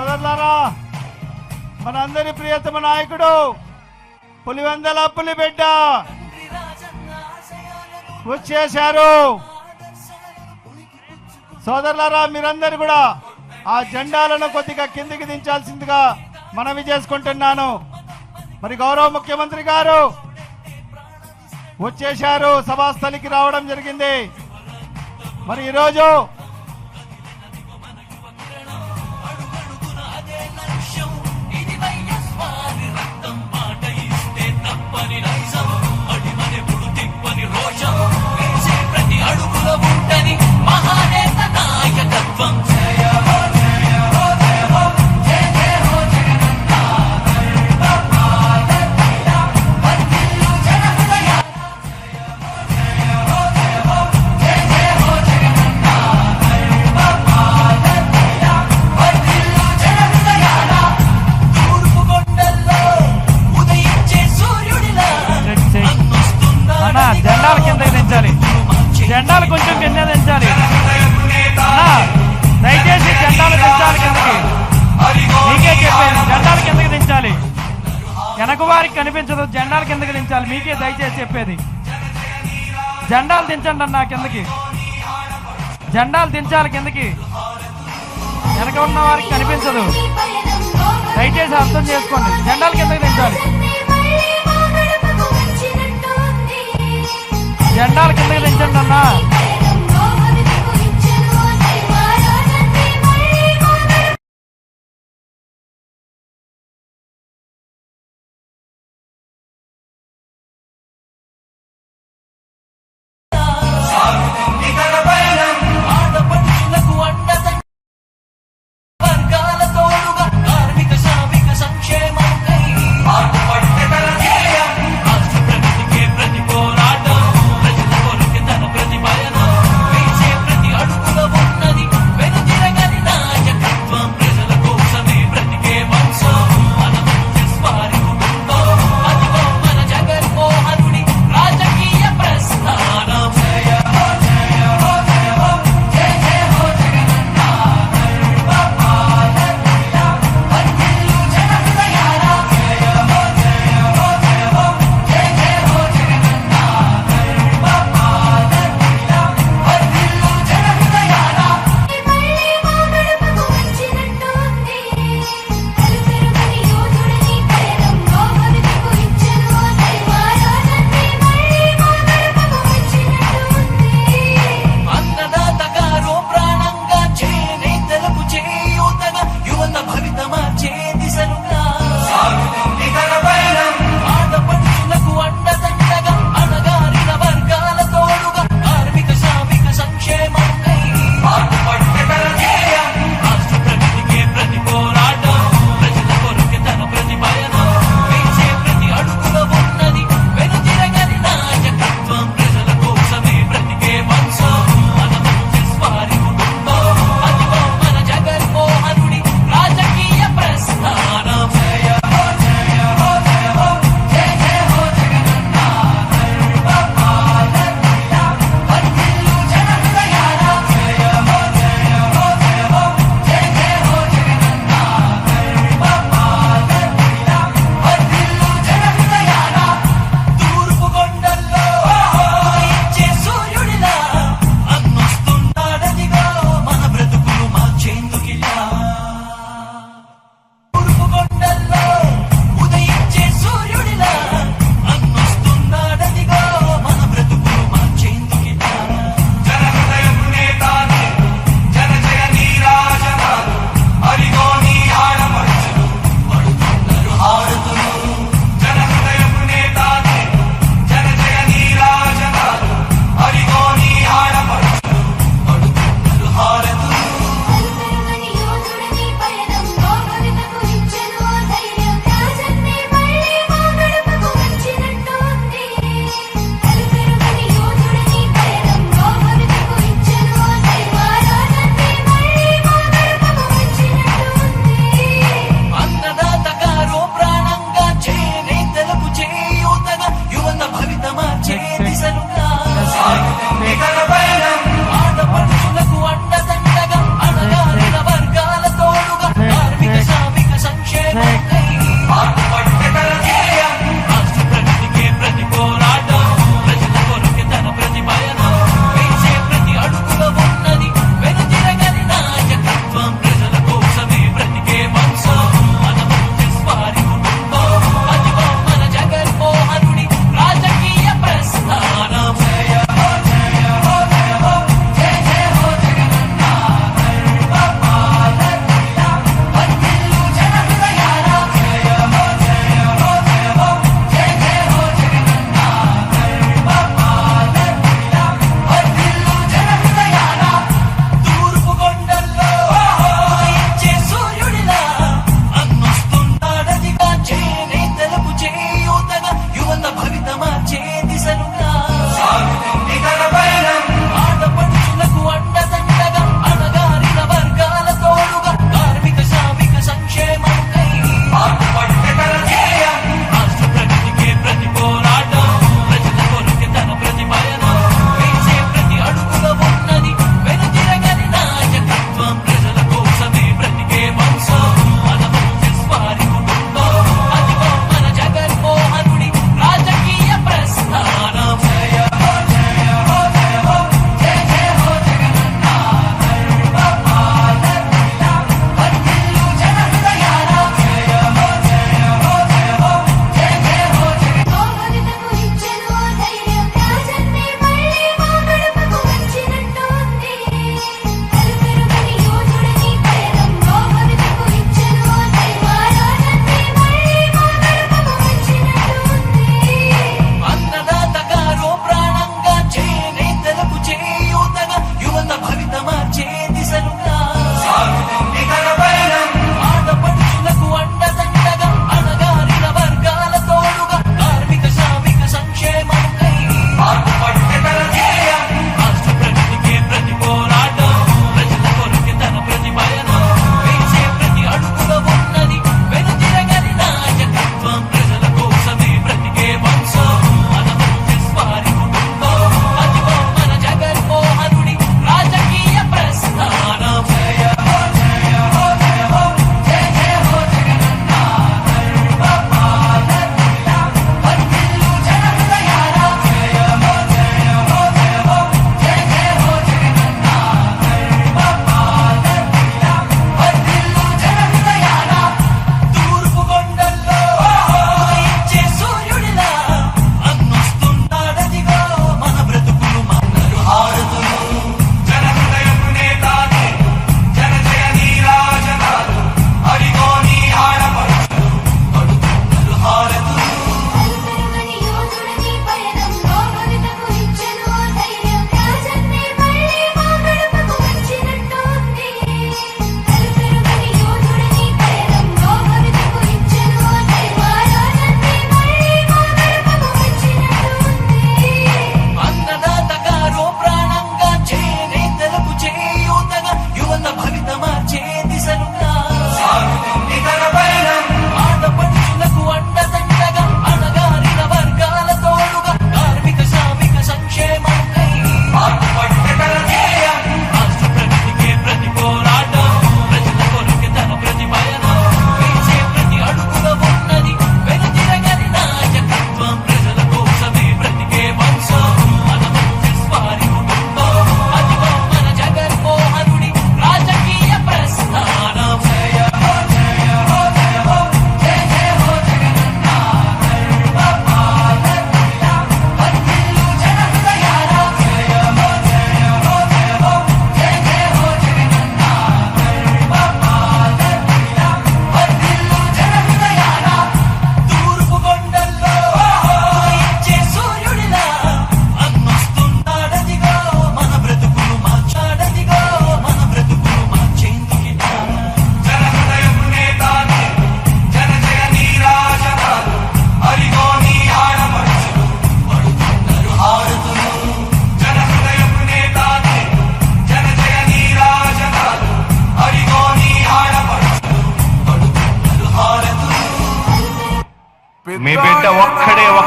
సోదరులారా మనందరి ప్రియతమ నాయకుడు పులివెందల పులిబిడ్డ వచ్చేశారు. సోదరులారా మీరందరూ కూడా ఆ జెండాలను కొద్దిగా కిందికి దించాల్సిందిగా మనవి చేసుకుంటున్నాను. మరి గౌరవ ముఖ్యమంత్రి గారు వచ్చేశారు సభాస్థలికి రావడం జరిగింది. మరి ఈరోజు కనిపించదు. జెండాలు కిందకి దించాలి. మీకే దయచేసి చెప్పేది. జెండాలు దించండి అన్న కిందకి. జెండాలు దించాలి కిందకి. వెనక ఉన్న వారికి కనిపించదు. దయచేసి అర్థం చేసుకోండి. జెండాలు కిందకి దించాలి. జెండాలు కిందకి దించండి అన్నా.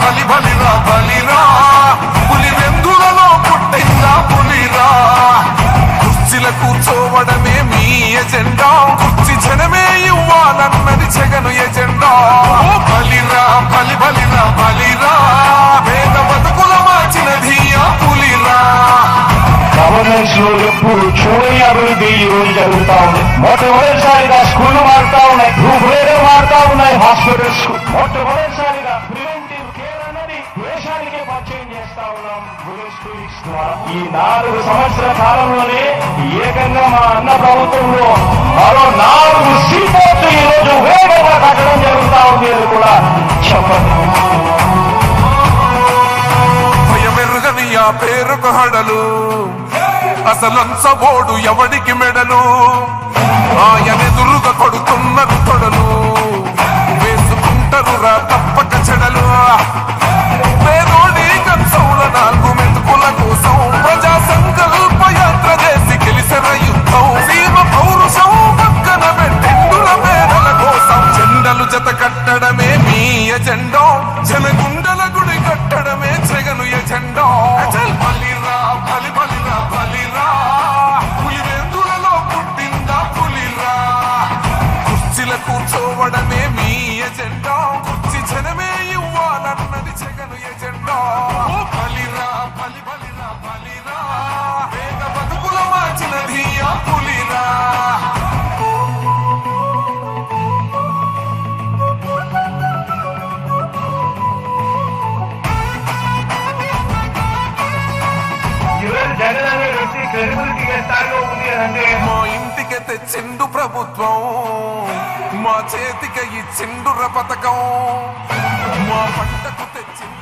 బలి బలిరా బలిరా పులి వెందులలో పుట్టిందా పులిరా కుర్చీల కూర్చోవడమే మీ ఎజెండా కుర్చీ జనమే ఇవ్వాలన్నది జగను ఎజెండా ఓ బలిరా బలి బలిరా బలిరా పేద బతుకుల మార్చినది ఆ పులిరా గవర్నెన్స్ లో ఎప్పుడు చూడని అభివృద్ధి ఈ రోజు జరుగుతా ఉంది మొట్టమొదటిసారిగా స్కూళ్లు మారుతా ఉన్నాయి రూపురేఖలు మారుతా ఉన్నాయి హాస్పిటల్స్ మొట్టమొదటిసారిగా ఈ నాలుగు సంవత్సర కాలంలోనే ఏకంగా మా అన్న ప్రభుత్వంలో మరో నాలుగు సీపోర్ట్లు ఈ రోజు వేగంగా కట్టడం జరుగుతా ఉంది అని కూడా చెప్పండి. పేరుకు హడలు. అసలంచబోడు ఎవడికి మెడలు? ఆయనెదురుగా కొడుతున్నారు తొడలు స్థాయిలో ఉంది అంటే మా ఇంటికి తెచ్చిండు ప్రభుత్వం మా చేతికి ఇచ్చిండుర పథకం. మా పంటకు తెచ్చిండు